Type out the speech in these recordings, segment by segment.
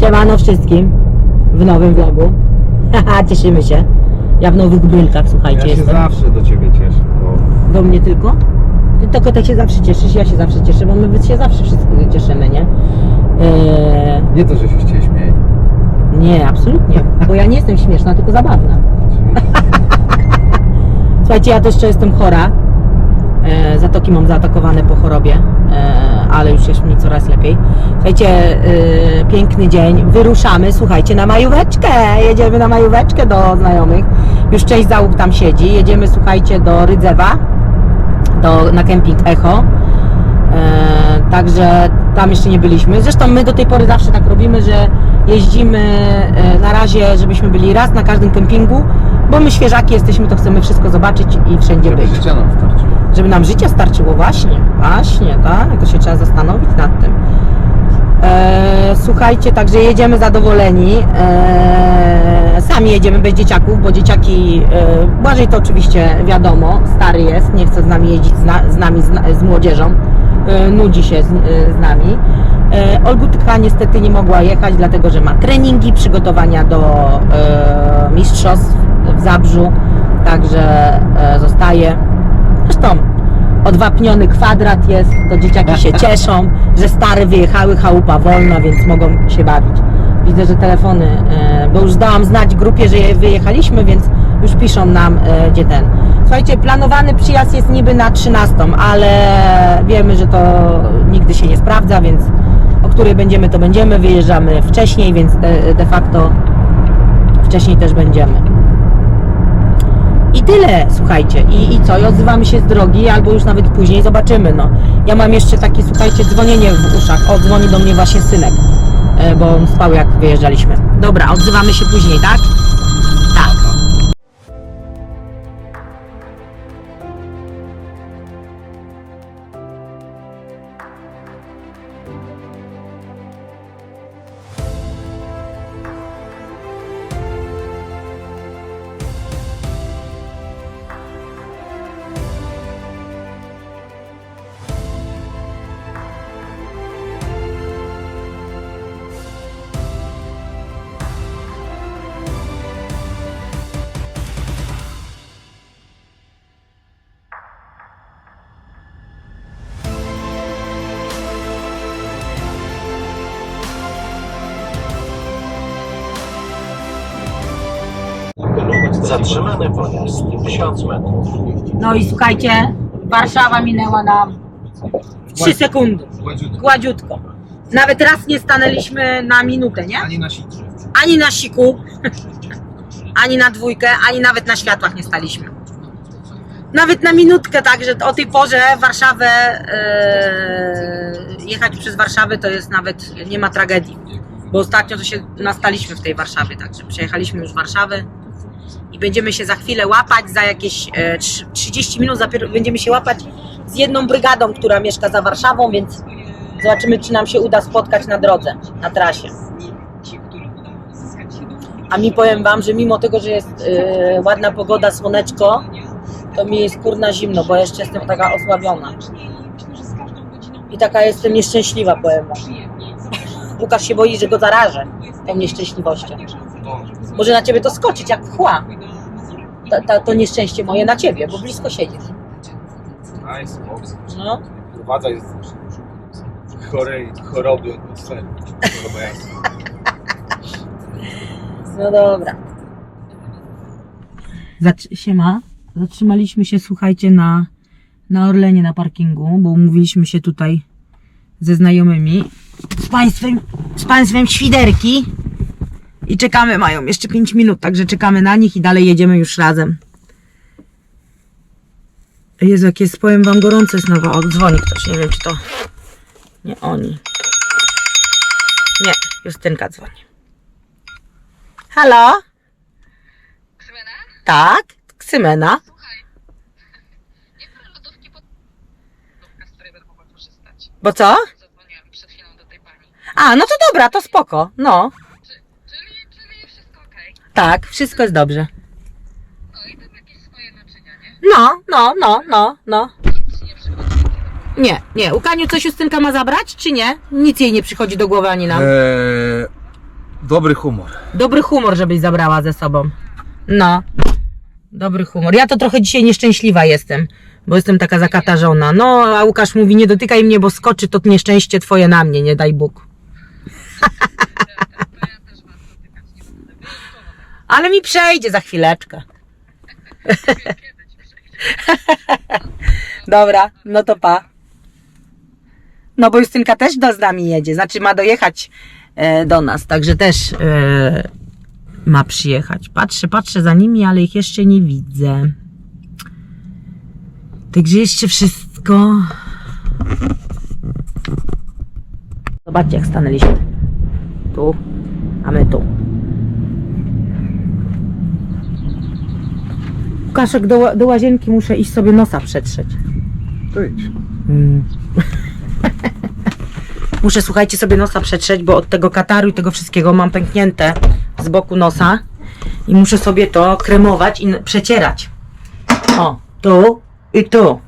Siemano wszystkim w nowym vlogu. Haha, cieszymy się. Ja w nowych brylkach, słuchajcie, Ja się jestem. zawsze do ciebie cieszę, bo Do mnie tylko? Ty tylko tak się zawsze cieszysz, ja się zawsze cieszę, bo my się zawsze wszyscy cieszymy, nie? Eee, nie to, że się z ciebie śmieję. nie, absolutnie, bo ja nie jestem śmieszna, tylko zabawna. Słuchajcie, ja też jeszcze jestem chora. E, zatoki mam zaatakowane po chorobie, e, ale już jest mi coraz lepiej. Słuchajcie, e, piękny dzień. Wyruszamy, słuchajcie, na majóweczkę. Jedziemy na majóweczkę do znajomych. Już część załóg tam siedzi. Jedziemy, słuchajcie, do Rydzewa, do, na kemping Echo. Także tam jeszcze nie byliśmy. Zresztą my do tej pory zawsze tak robimy, że jeździmy na razie, żebyśmy byli raz na każdym kempingu, bo my świeżaki jesteśmy, to chcemy wszystko zobaczyć i wszędzie być. życia nam starczyło. Żeby nam życie starczyło, właśnie, właśnie, tak? To się trzeba zastanowić nad tym. E, słuchajcie, także jedziemy zadowoleni. E, sami jedziemy bez dzieciaków, bo dzieciaki, e, Błażej to oczywiście wiadomo, stary jest, nie chce z nami jeździć, z, na, z nami, z, z młodzieżą. E, nudzi się z, e, z nami. E, Olgutka niestety nie mogła jechać, dlatego że ma treningi, przygotowania do e, mistrzostw w Zabrzu, także e, zostaje. Zresztą odwapniony kwadrat jest, to dzieciaki się cieszą, że stare wyjechały, chałupa wolna, więc mogą się bawić. Widzę, że telefony, e, bo już dałam znać grupie, że je- wyjechaliśmy, więc już piszą nam, e, gdzie ten. Słuchajcie, planowany przyjazd jest niby na 13, ale wiemy, że to nigdy się nie sprawdza, więc o której będziemy, to będziemy. Wyjeżdżamy wcześniej, więc de, de facto wcześniej też będziemy. I tyle, słuchajcie. I, I co? I odzywamy się z drogi, albo już nawet później zobaczymy. No. Ja mam jeszcze takie, słuchajcie, dzwonienie w uszach. O, dzwoni do mnie właśnie synek, e, bo on spał jak wyjeżdżaliśmy. Dobra, odzywamy się później, tak? Tak. Zatrzymany pojazd 1000 metrów. No i słuchajcie, Warszawa minęła nam w 3 sekundy. Gładziutko. Nawet raz nie stanęliśmy na minutę, nie? Ani na sitrze. ani na siku, ani na dwójkę, ani nawet na światłach nie staliśmy. Nawet na minutkę, także o tej porze Warszawę, e, jechać przez Warszawę to jest nawet, nie ma tragedii. Bo ostatnio to się nastaliśmy w tej Warszawie, także przejechaliśmy już Warszawę i będziemy się za chwilę łapać, za jakieś e, trz- 30 minut dopiero będziemy się łapać z jedną brygadą, która mieszka za Warszawą, więc zobaczymy, czy nam się uda spotkać na drodze, na trasie. A mi powiem wam, że mimo tego, że jest yy, ładna pogoda, słoneczko, to mi jest kurna zimno, bo jeszcze jestem taka osłabiona. I taka jestem nieszczęśliwa, powiem wam. Łukasz się boi, że go zarażę tą nieszczęśliwością. Może na ciebie to skoczyć, jak chła. Ta, ta, to nieszczęście moje na ciebie, bo blisko siedzisz. Spoko. No. Prowadzaj z chorej, choroby atmosfery. No dobra. Zatr- siema. Zatrzymaliśmy się, słuchajcie, na, na Orlenie na parkingu, bo umówiliśmy się tutaj ze znajomymi. Z państwem, z państwem świderki. I czekamy, mają jeszcze 5 minut, także czekamy na nich i dalej jedziemy już razem. Jezu, jak jest, powiem wam, gorące znowu. O, dzwoni ktoś, nie wiem czy to... Nie oni. Nie, Justynka dzwoni. Halo? Ksymena? Tak, Ksymena. Słuchaj. Nie biorę lodówki pod... Z której będę mogła korzystać. Bo co? Zadzwoniłam przed chwilą do tej pani. A, no to dobra, to spoko. No, tak, wszystko jest dobrze. No tam jakieś swoje naczynia, nie? No, no, no, no, no. Nic ci nie przychodzi do głowy. Nie, nie. Łukaniu coś Justynka ma zabrać, czy nie? Nic jej nie przychodzi do głowy ani nam. Eee, Dobry humor. Dobry humor, żebyś zabrała ze sobą. No. Dobry humor. Ja to trochę dzisiaj nieszczęśliwa jestem, bo jestem taka zakatarzona. No, a Łukasz mówi, nie dotykaj mnie, bo skoczy to nieszczęście twoje na mnie, nie daj Bóg. Ale mi przejdzie za chwileczkę. Dobra, no to pa. No bo Justynka też do, z nami jedzie, znaczy ma dojechać e, do nas, także też e, ma przyjechać. Patrzę, patrzę za nimi, ale ich jeszcze nie widzę. Także jeszcze wszystko. Zobaczcie, jak stanęliśmy. Tu, a my tu. Łukaszek, do, do łazienki muszę iść sobie nosa przetrzeć. To idź. Mm. Muszę, słuchajcie, sobie nosa przetrzeć, bo od tego kataru i tego wszystkiego mam pęknięte z boku nosa i muszę sobie to kremować i przecierać. O, tu i tu.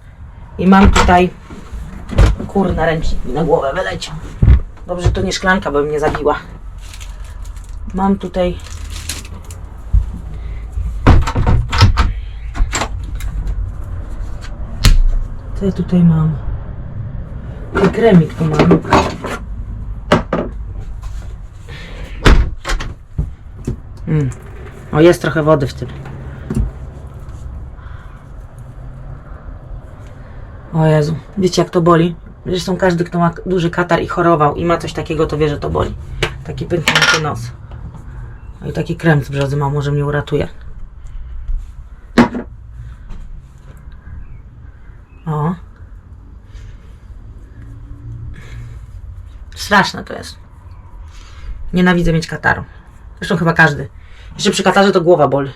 I mam tutaj, kurna, ręcznik mi na głowę wyleciał. Dobrze, to nie szklanka, bo mnie zabiła. Mam tutaj Co ja tutaj mam? I kremik tu mam. Mm. O, jest trochę wody w tym. O Jezu, wiecie jak to boli? Zresztą każdy, kto ma duży katar i chorował i ma coś takiego, to wie, że to boli. Taki pęknięty nos. No i taki krem z brzozy mam, może mnie uratuje. O. Straszne to jest. Nienawidzę mieć kataru. Zresztą chyba każdy. Jeszcze przy katarze to głowa boli.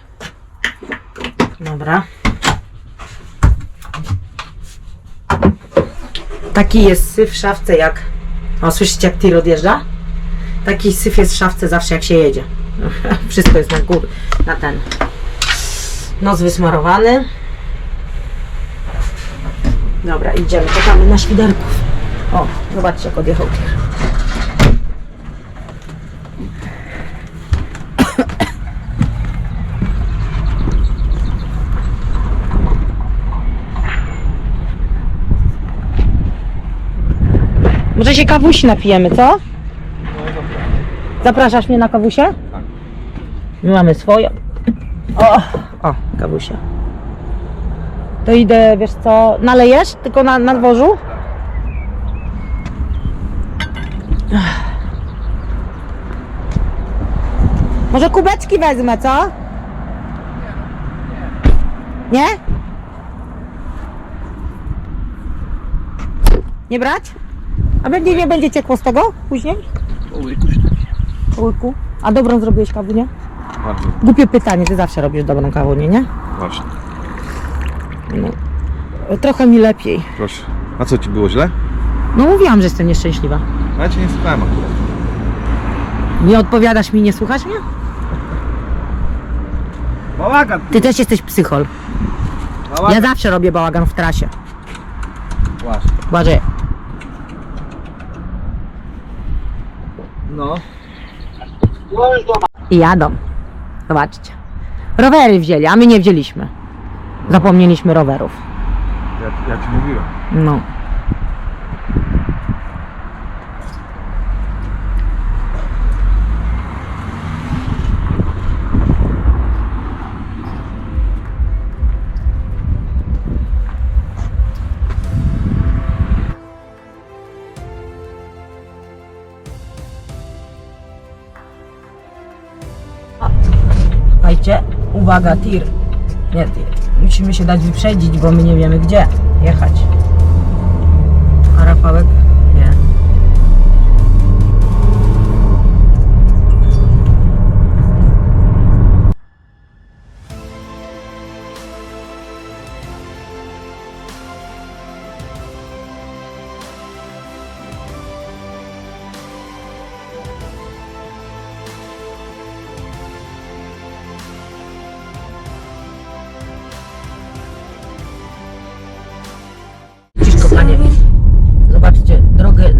Dobra. Taki jest syf w szafce jak... O, słyszycie jak tir odjeżdża? Taki syf jest w szafce zawsze jak się jedzie. Wszystko jest na górę, na ten. Nos wysmarowany. Dobra, idziemy. Czekamy na świderków. O, zobaczcie jak odjechał tir. Może się kawusi napijemy, co? Zapraszasz mnie na kawusie? Tak. My mamy swoją. O, o, kawusia. To idę, wiesz co, nalejesz? Tylko na, na dworzu? Może kubeczki wezmę, co? Nie? Nie brać? A będzie nie będzie ciekło z tego później? Łyku. A dobrą zrobiłeś kawę, nie? Bardzo. Głupie pytanie, ty zawsze robisz dobrą kawę, nie? nie? Właśnie. No. Trochę mi lepiej. Proszę. A co ci było źle? No mówiłam, że jestem nieszczęśliwa. Ja cię nie słuchałem akurat. Nie odpowiadasz mi, nie słuchasz mnie? Bałagan! Ty też jesteś psychol. Ja zawsze robię bałagan w trasie. Właśnie. Uważaj. No. I jadą. Zobaczcie. Rowery wzięli, a my nie wzięliśmy. Zapomnieliśmy rowerów. Ja, ja ci mówiłem. No. Uwaga, tir. Nie, tir. Musimy się dać wyprzedzić, bo my nie wiemy gdzie jechać. A Rafałek?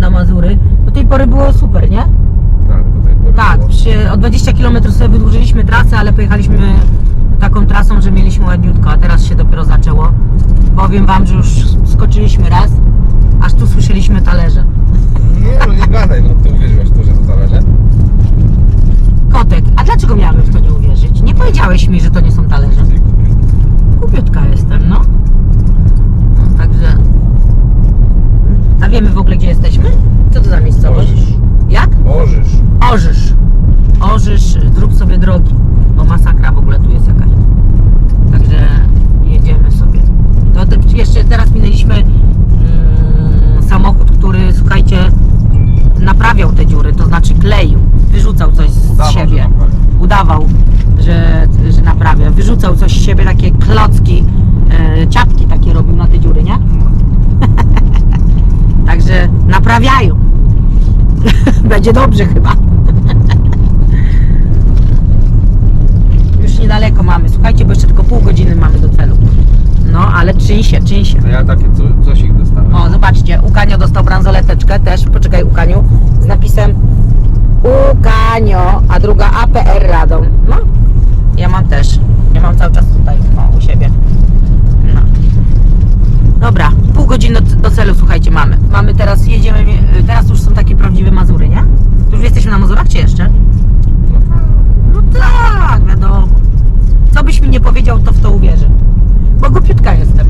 Na Mazury. Do tej pory było super, nie? Tak, do tej pory Tak, było przy, o 20 km sobie wydłużyliśmy trasę, ale pojechaliśmy taką trasą, że mieliśmy ładniutko, a teraz się dopiero zaczęło. Powiem Wam, że już skoczyliśmy raz, aż tu słyszeliśmy talerze. Nie, no nie gadaj, no ty uwierzyłeś w to, że to zależy? Kotek, a dlaczego miałabym w to nie uwierzyć? Nie powiedziałeś mi, że to nie są talerze. Głupiutka jestem, no. no także... Wiemy w ogóle, gdzie jesteśmy? Co to za miejscowość? Orzysz. Jak? Orzysz. Orzysz. Orzysz, zrób sobie drogi, bo masakra w ogóle tu jest jakaś. Także jedziemy sobie. To te, jeszcze teraz minęliśmy mm, samochód, który, słuchajcie, naprawiał te dziury, to znaczy kleił, wyrzucał coś z Udawał, siebie. Udawał, że, że naprawia. Wyrzucał coś z siebie, takie klocki, e, takie robił na te dziury, nie? Także naprawiają. Będzie dobrze chyba. Już niedaleko mamy. Słuchajcie, bo jeszcze tylko pół godziny mamy do celu. No, ale czyń się, czyń się. A ja takie co, coś ich dostałem. O, zobaczcie, Ukanio dostał bransoleteczkę też, poczekaj Ukaniu, z napisem Ukanio, a druga APR Radom. No, ja mam też. Ja mam cały czas tutaj, o, u siebie. No. Godziny do, do celu, słuchajcie, mamy. Mamy teraz, jedziemy, y, teraz już są takie prawdziwe Mazury, nie? Już jesteśmy na Mazurach, czy jeszcze? No tak, wiadomo. Co byś mi nie powiedział, to w to uwierzę. Bo głupiutka jestem.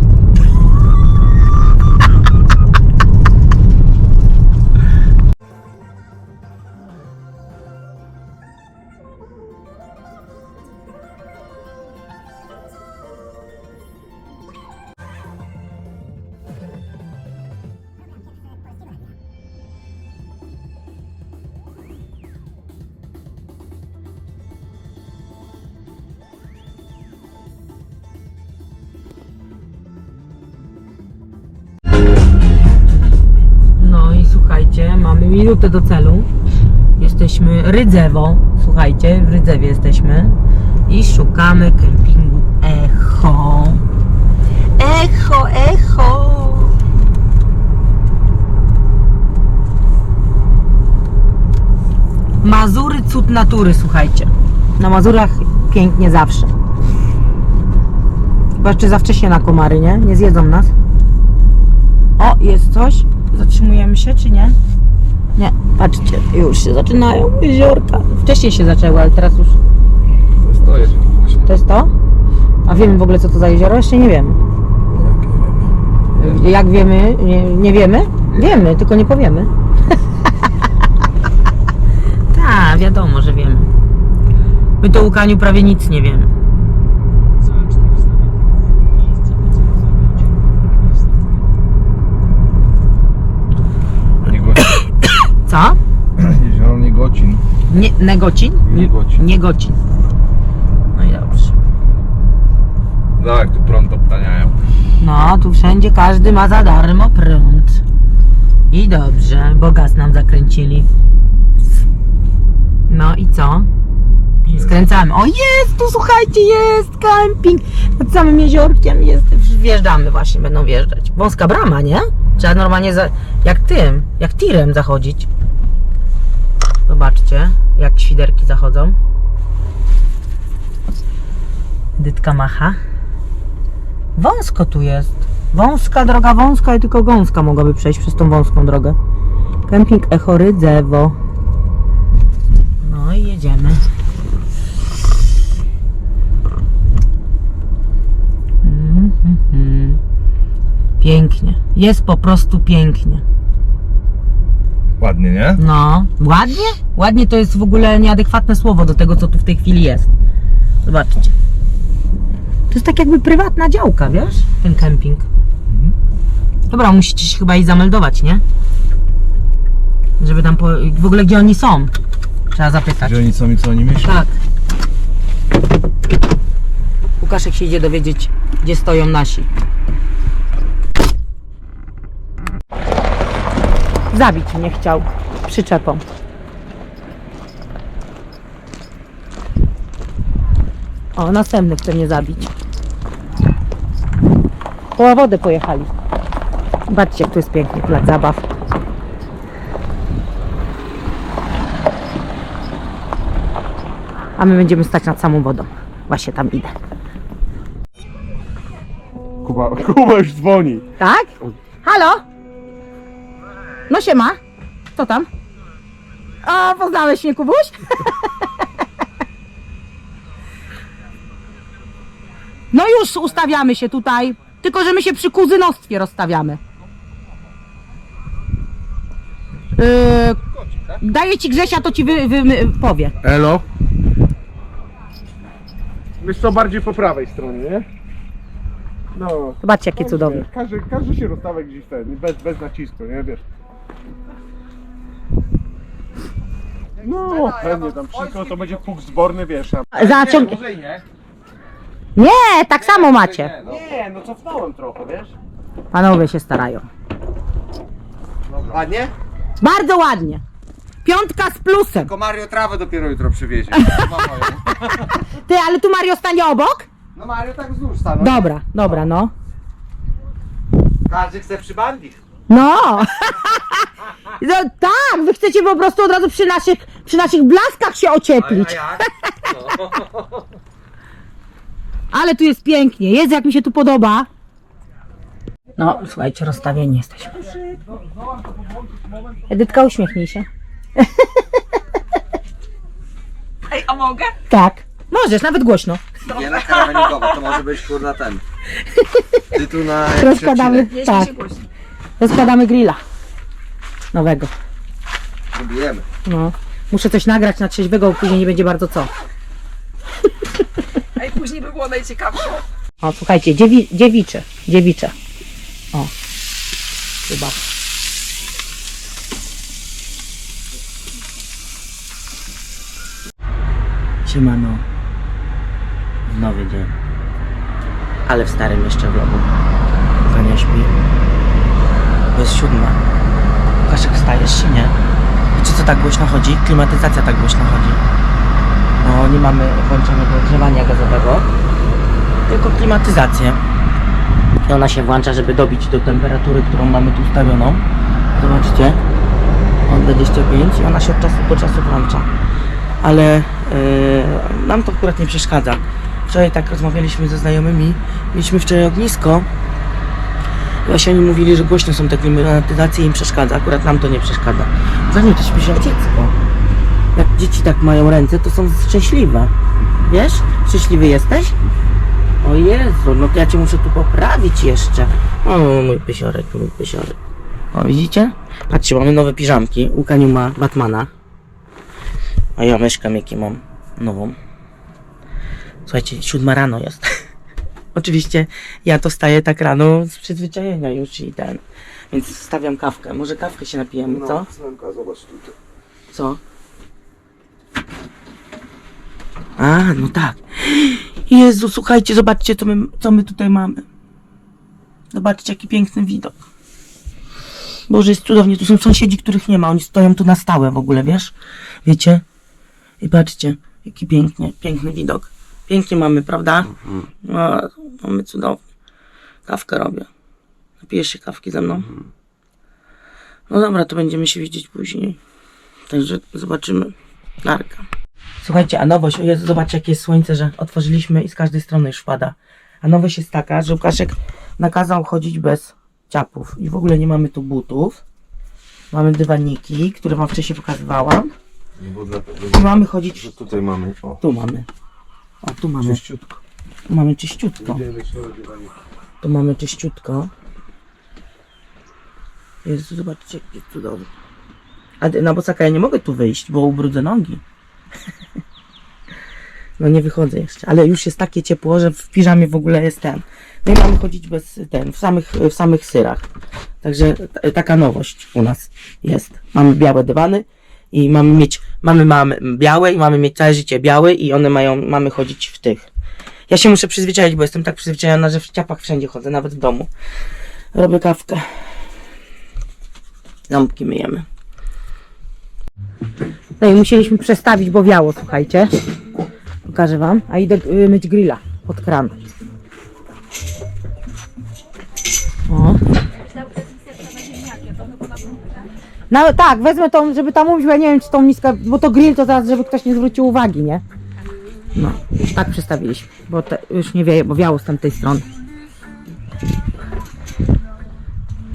Minutę do celu. Jesteśmy Rydzewo, słuchajcie, w Rydzewie jesteśmy i szukamy kempingu Echo. Echo, echo. Mazury cud natury, słuchajcie. Na Mazurach pięknie zawsze. Chyba jeszcze za wcześnie na komary, nie? Nie zjedzą nas. O, jest coś. Zatrzymujemy się, czy nie? Nie, patrzcie, już się zaczynają jeziorka. Wcześniej się zaczęły, ale teraz już. To jest to. Właśnie. To jest to? A wiemy w ogóle, co to za jezioro? Jeszcze nie wiemy. Jak wiemy? Nie, nie wiemy? Wiemy, tylko nie powiemy. Tak, wiadomo, że wiemy. My to Łukaniu prawie nic nie wiemy. Niegocin. Co? Jezioro Niegocin. Nie, negocin? Niegocin. Niegocin. No i dobrze. Tak, tu prąd obtaniają. No, tu wszędzie każdy ma za darmo prąd. I dobrze, bo gaz nam zakręcili. No i co? Skręcamy. O, jest tu, słuchajcie, jest camping. Nad samym jeziorkiem jest. Wjeżdżamy właśnie, będą wjeżdżać. Wąska brama, nie? Trzeba normalnie za, jak tym, jak tirem zachodzić. Zobaczcie, jak świderki zachodzą. Dytka macha. Wąsko tu jest. Wąska droga, wąska i tylko gąska mogłaby przejść przez tą wąską drogę. Kemping Echo Rydzewo. No i jedziemy. Mhm. Pięknie. Jest po prostu pięknie. Ładnie, nie? No, ładnie? Ładnie to jest w ogóle nieadekwatne słowo do tego, co tu w tej chwili jest. Zobaczcie. To jest tak jakby prywatna działka, wiesz? Ten kemping. Dobra, musicie się chyba i zameldować, nie? Żeby tam po... w ogóle gdzie oni są. Trzeba zapytać. Gdzie oni są i co oni myślą? Tak. Łukaszek się idzie dowiedzieć, gdzie stoją nasi. Zabić mnie chciał przyczepą. O, następny chce mnie zabić. Po wodę pojechali. Zobaczcie, jak tu jest piękny plac zabaw. a my będziemy stać nad samą wodą. Właśnie tam idę. Kuba, Kuba już dzwoni. Tak? Halo? No siema. Co tam? O, poznałeś mnie, Kubuś? No już ustawiamy się tutaj. Tylko, że my się przy kuzynostwie rozstawiamy. Yy, daję ci Grzesia, to ci wy, wy, my, powie. Elo. Wiesz co, bardziej po prawej stronie, nie? No. Zobaczcie, jakie cudowne. Każdy, każdy się rozstawia gdzieś ten, bez, bez nacisku, nie? Wiesz. No, pewnie tam wszystko to będzie puk zborny, wiesz. A... Zaciąg... Może i nie. Nie, tak samo macie. Nie, no cofnąłem trochę, wiesz? Panowie się starają. Ładnie? Bardzo ładnie. Piątka z plusem. Tylko Mario trawę dopiero jutro przywiezie. Ty, ale tu Mario stanie obok? No Mario tak wzdłuż stanął. Dobra, dobra, no. Każdy chce przy bandich. No! no tak, wy chcecie po prostu od razu przy naszych, przy naszych blaskach się ocieplić. jak? Ale tu jest pięknie. Jest jak mi się tu podoba. No, słuchajcie, rozstawieni jesteśmy. Edytka, uśmiechnij się. Ej, a mogę? Tak. Możesz, nawet głośno. Higiena karawanikowa, to może być kurna ten. Tytuł na Rozkładamy, tak, się głośno. Rozkładamy grilla. Nowego. Próbujemy. No. Muszę coś nagrać na trzeźwego, bo później nie będzie bardzo co. Ej, później by było najciekawsze. O, słuchajcie, dziewi, dziewicze, dziewicze. O, chyba. Siemano. W nowy dzień. Ale w starym jeszcze vlogu. Nie śpi. To jest siódma. Łukaszek, wstajesz czy nie? Wiecie co tak głośno chodzi? Klimatyzacja tak głośno chodzi. No, nie mamy włączonego ogrzewania gazowego tylko klimatyzację. I ona się włącza, żeby dobić do temperatury, którą mamy tu ustawioną. Zobaczcie. O 25 i ona się od czasu do czasu włącza. Ale yy, nam to akurat nie przeszkadza. Wczoraj tak rozmawialiśmy ze znajomymi. Mieliśmy wczoraj ognisko. Właśnie oni mówili, że głośno są te klimatyzacje i im przeszkadza. Akurat nam to nie przeszkadza. Zanim to śpi się jak dziecko. Jak dzieci tak mają ręce, to są szczęśliwe. Wiesz? Szczęśliwy jesteś? O Jezu, no to ja cię muszę tu poprawić jeszcze. O, mój pysiorek, mój pysiorek. O, widzicie? Patrzcie, mamy nowe piżamki. Łukaniu ma Batmana. A ja myszkę jakie mam nową. Słuchajcie, siódma rano jest. Oczywiście ja to staję tak rano z przyzwyczajenia już i ten. Więc stawiam kawkę. Może kawkę się napijemy, co? zobacz tutaj. Co? A, no tak. Jezu, słuchajcie, zobaczcie, co my, co my tutaj mamy. Zobaczcie, jaki piękny widok. Boże, jest cudownie. Tu są sąsiedzi, których nie ma. Oni stoją tu na stałe w ogóle, wiesz? Wiecie? I patrzcie, jaki pięknie, piękny widok. Pięknie mamy, prawda? No, mamy cudownie. Kawkę robię. Napijesz się kawki ze mną? No dobra, to będziemy się widzieć później. Także zobaczymy. Narka. Słuchajcie, a nowość, o Jezu, zobaczcie jakie jest słońce, że otworzyliśmy i z każdej strony już pada. A nowość jest taka, że Łukaszek nakazał chodzić bez ciapów. I w ogóle nie mamy tu butów. Mamy dywaniki, które wam wcześniej pokazywałam. I mamy chodzić... Tutaj mamy, o, Tu mamy. O, tu mamy. czyściutko. Tu mamy czyściutko. Tu mamy czyściutko. Jezu, zobaczcie, jak jest cudownie. A ty- na bosaka ja nie mogę tu wyjść, bo ubrudzę nogi. No nie wychodzę jeszcze, ale już jest takie ciepło, że w piżamie w ogóle jest ten. No i mamy chodzić bez ten, w samych, w samych syrach. Także t- taka nowość u nas jest. Mamy białe dywany i mamy mieć, mamy, mamy białe i mamy mieć całe życie białe i one mają, mamy chodzić w tych. Ja się muszę przyzwyczaić, bo jestem tak przyzwyczajona, że w ciapach wszędzie chodzę, nawet w domu. Robię kawkę. Ząbki myjemy. No i musieliśmy przestawić, bo wiało, słuchajcie. Pokażę wam. A idę y, myć grilla pod kran. O. No tak, wezmę tą, żeby tam umyć, bo ja nie wiem, czy tą miskę, bo to grill to zaraz, żeby ktoś nie zwrócił uwagi, nie? No, już tak przystawiliśmy, bo te, już nie wieje, bo wiało z tamtej strony.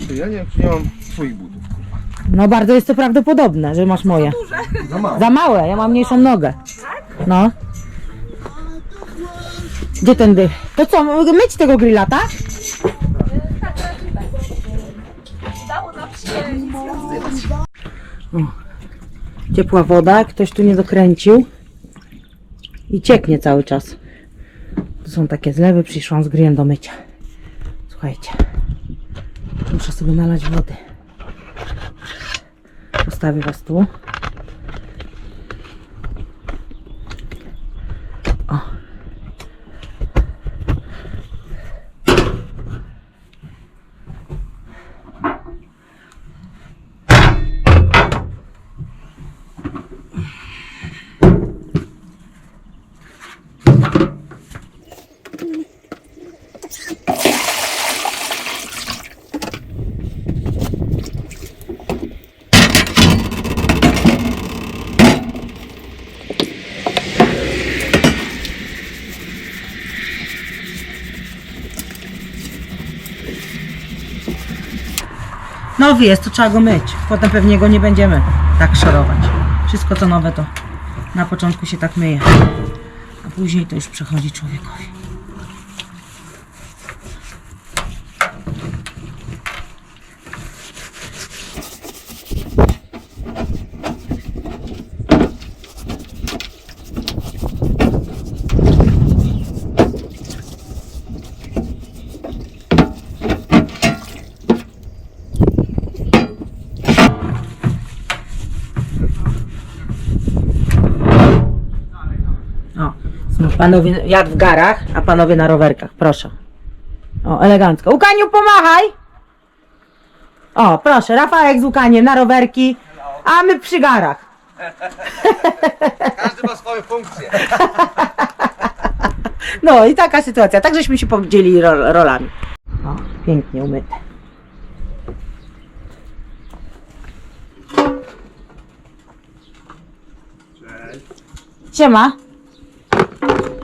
Ty, Ja nie wiem, czy nie mam twoich butów. No bardzo jest to prawdopodobne, że masz moje. Za mało. Za małe, ja mam mniejszą nogę. No. Gdzie ten dych? To co, myć tego grilla, tak? O, Ciepła woda, ktoś tu nie dokręcił. I cieknie cały czas. To są takie zlewy, przyszłam z grillem do mycia. Słuchajcie. Muszę sobie nalać wody. Postawię was tu. O. Nowy jest, to trzeba go myć. Potem pewnie go nie będziemy tak szorować. Wszystko co nowe to na początku się tak myje. A później to już przechodzi człowiekowi. O, znów panowie jadł w garach, a panowie na rowerkach. Proszę. O, elegancko. Łukaniu, pomachaj! O, proszę, Rafałek z Łukaniem na rowerki, a my przy garach. Każdy ma swoją funkcję. No i taka sytuacja. Tak żeśmy się podzielili ro rolami. O, pięknie umyte. Siema. Thank you.